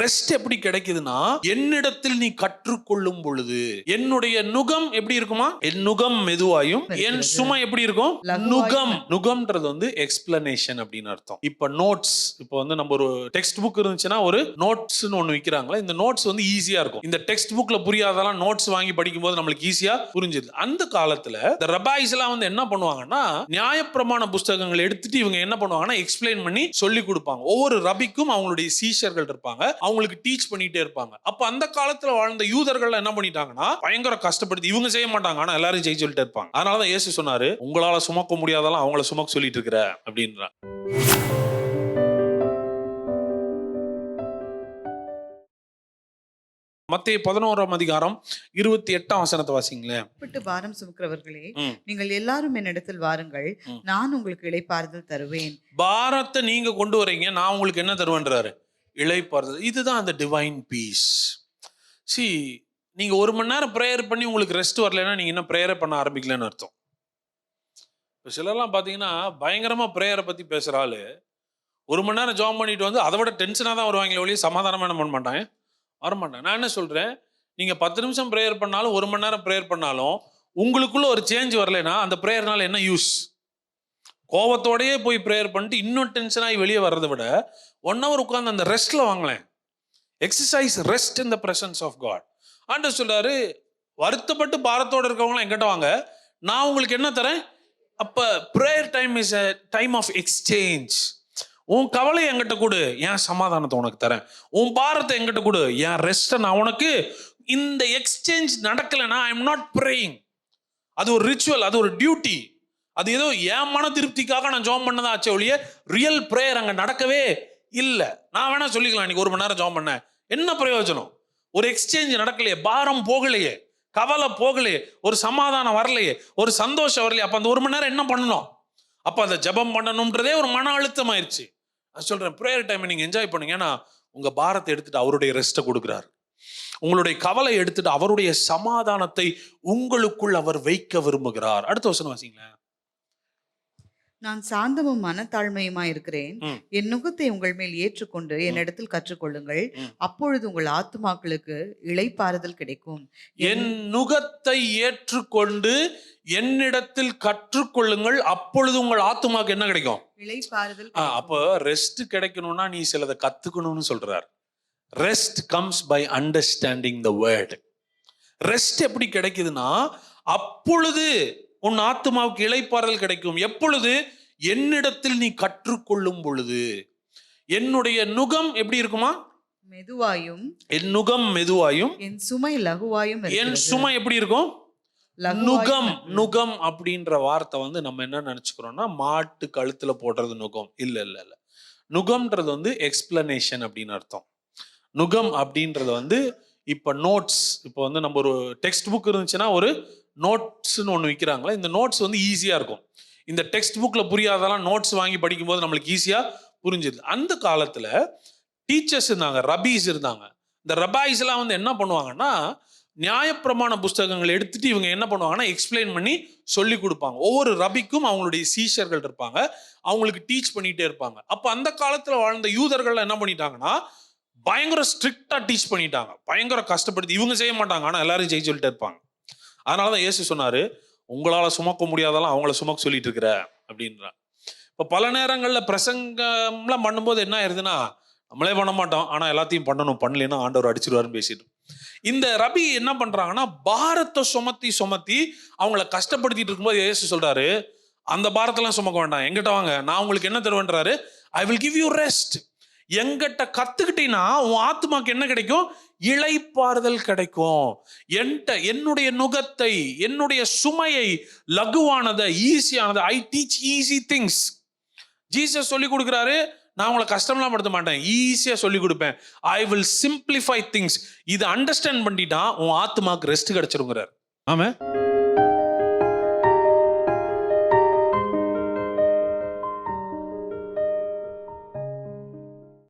Rest எப்படி கிடைக்குதுன்னா என்னிடத்தில் நீ கற்றுக்கொள்ளும் பொழுது என்னுடைய நுகம் எப்படி இருக்குமா? என் நுகம் மெதுவாயும் என். சுமை எப்படி இருக்கும்? நுகம். நுகம்ன்றது வந்து எக்ஸ்பிளனேஷன் அப்படின்னு அர்த்தம். இப்ப நோட்ஸ் இப்போ வந்து நம்ம ஒரு டெக்ஸ்ட் புக் இருந்துச்சுன்னா ஒரு நோட்ஸ்னு ஒண்ணு விக்கிறாங்களா இந்த நோட்ஸ் வந்து ஈஸியா இருக்கும். இந்த டெக்ஸ்ட் புக்ல புரியாதெல்லாம் நோட்ஸ் வாங்கி படிக்கும்போது நம்மளுக்கு ஈஸியா புரிஞ்சுது அந்த காலத்துல இந்த ரபாய்ஸ் எல்லாம் வந்து என்ன பண்ணுவாங்கன்னா நியாயப்பிரமாண புஸ்தகங்களை எடுத்துட்டு இவங்க என்ன பண்ணுவாங்கன்னா எக்ஸ்பிளைன் பண்ணி சொல்லி கொடுப்பாங்க. ஒவ்வொரு ரபிக்கும் அவங்களுடைய சீஷர்கள் இருப்பாங்க. அவங்களுக்கு டீச் பண்ணிட்டே இருப்பாங்க. அப்ப அந்த காலத்துல வாழ்ந்த யூதர்கள் என்ன பண்ணிட்டாங்கன்னா பயங்கர கஷ்டப்படுத்தி இவங்க செய்ய மாட்டாங்க. ஆனா எல்லாரும் செய்ய சொல்லிட்டு இருப்பாங்க. அதனாலதான் இயேசு சொன்னாரு உங்களால சுமக்க முடியாதெல்லாம் அவங்கள சுமக்க சொல்லிட்டு இருக்கிற. அப்படின்றான் மத்திய பதினோராம் அதிகாரம் இருபத்தி எட்டாம் வசனத்தை வாசிங்களேன். பாரம் சுமக்கிறவர்களே. நீங்கள் எல்லாரும் என்னிடத்தில் வாருங்கள். நான் உங்களுக்கு இளைப்பாறுதல் தருவேன். பாரத்தை நீங்க கொண்டு வரீங்க நான் உங்களுக்கு என்ன தருவேன்றாரு? இளைப்பாறுதல் இதுதான் அந்த டிவைன் பீஸ் சி நீங்க ஒரு மணி நேரம் ப்ரேயர் பண்ணி உங்களுக்கு ரெஸ்ட் வரலைன்னா நீங்க இன்னும் ப்ரேயரை பண்ண ஆரம்பிக்கலன்னு அர்த்தம். இப்போ சிலர்லாம் பார்த்தீங்கன்னா பயங்கரமாக ப்ரேயரை பற்றி பேசுகிற ஆளு ஒரு மணி நேரம் ஜாம் பண்ணிட்டு வந்து அதை விட டென்ஷனாக தான் வருவாங்களே ஒழிய சமாதானமா என்ன பண்ண மாட்டாங்க? வரமாட்டாங்க. நான் என்ன சொல்கிறேன் நீங்கள் பத்து நிமிஷம் ப்ரேயர் பண்ணாலும் ஒரு மணி நேரம் ப்ரேயர் பண்ணாலும் உங்களுக்குள்ள ஒரு சேஞ்ச் வரலைன்னா அந்த ப்ரேயர்னால என்ன யூஸ் கோவத்தோடயே போய் ப்ரேயர் பண்ணிட்டு இன்னும் டென்ஷன் ஆகி வெளியே வர்றதை விட ஒன் ஹவர் உட்காந்து அந்த ரெஸ்ட்ல வாங்கலேன் exercise rest in the presence of God and சொல்றாரு வருத்தப்பட்டு பாரத்தோட இருக்கவங்களாம் எங்கிட்ட வாங்க. நான் உங்களுக்கு என்ன தரேன்? அப்போ prayer time is a time of exchange உன் கவலை எங்கிட்ட கொடு என் சமாதானத்தை உனக்கு தரேன். உன் பாரத்தை எங்கிட்ட கொடு என் ரெஸ்ட்டை நான் உனக்கு இந்த எக்ஸ்சேஞ்ச் நடக்கலைன்னா ஐ எம் நாட் ப்ரேயிங் அது ஒரு ரிச்சுவல் அது ஒரு டியூட்டி அது ஏதோ என் மன திருப்திக்காக நான் ஜோம் பண்ணதா ஆச்சே ஒழிய ரியல் ப்ரேயர் அங்கே நடக்கவே இல்லை. நான் வேணா சொல்லிக்கலாம் இன்னைக்கு ஒரு மணி நேரம் ஜோம் பண்ணேன். என்ன பிரயோஜனம்? ஒரு எக்ஸ்சேஞ்ச் நடக்கலையே பாரம் போகலையே கவலை போகலையே ஒரு சமாதானம் வரலையே ஒரு சந்தோஷம் வரலையே அப்போ அந்த ஒரு மணி நேரம் என்ன பண்ணணும்? அப்போ அந்த ஜெபம் பண்ணணும்ன்றதே ஒரு மன அழுத்தம் ஆயிடுச்சு நான் சொல்கிறேன் ப்ரேயர் டைமை நீங்கள் என்ஜாய் பண்ணுங்க. ஏன்னா உங்கள் பாரத்தை எடுத்துட்டு அவருடைய ரெஸ்ட்டை கொடுக்குறாரு. உங்களுடைய கவலை எடுத்துட்டு அவருடைய சமாதானத்தை உங்களுக்குள் அவர் வைக்க விரும்புகிறார். அடுத்த வசனம் வாசிங்களேன். நான் சாந்தமும் மனத்தாழ்மையுமா இருக்கிறேன். என் நுகத்தை உங்கள் மேல் ஏற்றுக்கொண்டு என்னிடத்தில் கற்றுக்கொள்ளுங்கள். அப்பொழுது உங்கள் ஆத்துமாக்களுக்கு இளைப்பாறுதல் கிடைக்கும். என் நுகத்தை ஏற்றுக்கொண்டு என்னிடத்தில் கற்றுக்கொள்ளுங்கள். அப்பொழுது உங்கள் ஆத்துமாக்கு என்ன கிடைக்கும்? இளைப்பாறுதல். அப்போ ரெஸ்ட் கிடைக்கணும்னா நீ சிலதை கத்துக்கணும்னு சொல்றார். Rest comes by understanding the word rest எப்படி கிடைக்குதுன்னா அப்பொழுது உன் ஆத்துமாவுக்கு இளைப்பாறல் கிடைக்கும். எப்பொழுது? என்னிடத்தில் நீ கற்றுக்கொள்ளும் பொழுது. என்னுடைய நுகம் எப்படி இருக்குமா? மெதுவாயும் என் நுகம் மெதுவாயும் என் சுமை லகுவாயும் என். சுமை எப்படி இருக்கும்? நுகம். நுகம் அப்படின்ற வார்த்தை வந்து நம்ம என்ன நினைச்சுக்கிறோம்னா மாட்டு கழுத்துல போடுறது நுகம். இல்ல இல்ல இல்ல. நுகம்ன்றது வந்து எக்ஸ்பிளனேஷன் அப்படின்னு அர்த்தம். நுகம் அப்படின்றது வந்து இப்ப நோட்ஸ் இப்போ வந்து நம்ம ஒரு டெக்ஸ்ட் புக் இருந்துச்சுன்னா ஒரு நோட்ஸ்ன்னு ஒன்று விற்கிறாங்களா இந்த நோட்ஸ் வந்து ஈஸியாக இருக்கும். இந்த டெக்ஸ்ட் புக்கில் புரியாதெல்லாம் நோட்ஸ் வாங்கி படிக்கும்போது நம்மளுக்கு ஈஸியாக புரிஞ்சுது அந்த காலத்தில் டீச்சர்ஸ் இருந்தாங்க ரபீஸ் இருந்தாங்க. இந்த ரபாய்ஸ்லாம் வந்து என்ன பண்ணுவாங்கன்னா நியாயப்பிரமாண புஸ்தகங்களை எடுத்துட்டு இவங்க என்ன பண்ணுவாங்கன்னா எக்ஸ்பிளைன் பண்ணி சொல்லி கொடுப்பாங்க. ஒவ்வொரு ரபிக்கும் அவங்களுடைய சீஷர்கள் இருப்பாங்க அவங்களுக்கு டீச் பண்ணிகிட்டே இருப்பாங்க. அப்போ அந்த காலத்தில் வாழ்ந்த யூதர்கள் என்ன பண்ணிட்டாங்கன்னா பயங்கர ஸ்ட்ரிக்டாக டீச் பண்ணிட்டாங்க. பயங்கர கஷ்டப்படுத்தி இவங்க செய்ய மாட்டாங்க ஆனால் எல்லாரும் செய்ய சொல்லிட்டு இருப்பாங்க. அதனாலதான் இயேசு சொன்னாரு உங்களால சுமக்க முடியாதெல்லாம் அவங்கள சுமக்க சொல்லிட்டு இருக்கிற அப்படின்றான் இப்ப பல நேரங்கள்ல பிரசங்கம்லாம் பண்ணும்போது என்ன ஆயிருதுன்னா நம்மளே பண்ண மாட்டோம். ஆனா எல்லாத்தையும் பண்ணணும் பண்ணலைன்னா ஆண்டவர் அடிச்சிருவாருன்னு பேசிட்டு. இந்த ரபி என்ன பண்றாங்கன்னா பாரத்தை சுமத்தி சுமத்தி அவங்கள கஷ்டப்படுத்திட்டு இருக்கும்போது இயேசு சொல்றாரு அந்த பாரத்தெல்லாம் சுமக்க வேண்டாம். எங்கிட்ட வாங்க. நான் உங்களுக்கு என்ன தருவேன்றாரு? I will give you rest எங்கிட்ட கத்துக்கிட்டீங்கன்னா உன் ஆத்மாக்கு என்ன கிடைக்கும்? இளைப்பாறுதல் கிடைக்கும். என்கிட்ட என்னுடைய நுகத்தை என்னுடைய சுமையை லகுவானதை ஈஸியானதை I teach easy things Jesus சொல்லி கொடுக்குறாரு நான் உங்களை கஷ்டம்லாம் படுத்த மாட்டேன். ஈஸியாக சொல்லி கொடுப்பேன். ஐ வில் சிம்பிளிஃபை திங்ஸ் இதை அண்டர்ஸ்டாண்ட் பண்ணிட்டா உன் ஆத்மாக்கு ரெஸ்ட் கிடைச்சிருங்கிறார். ஆமாம்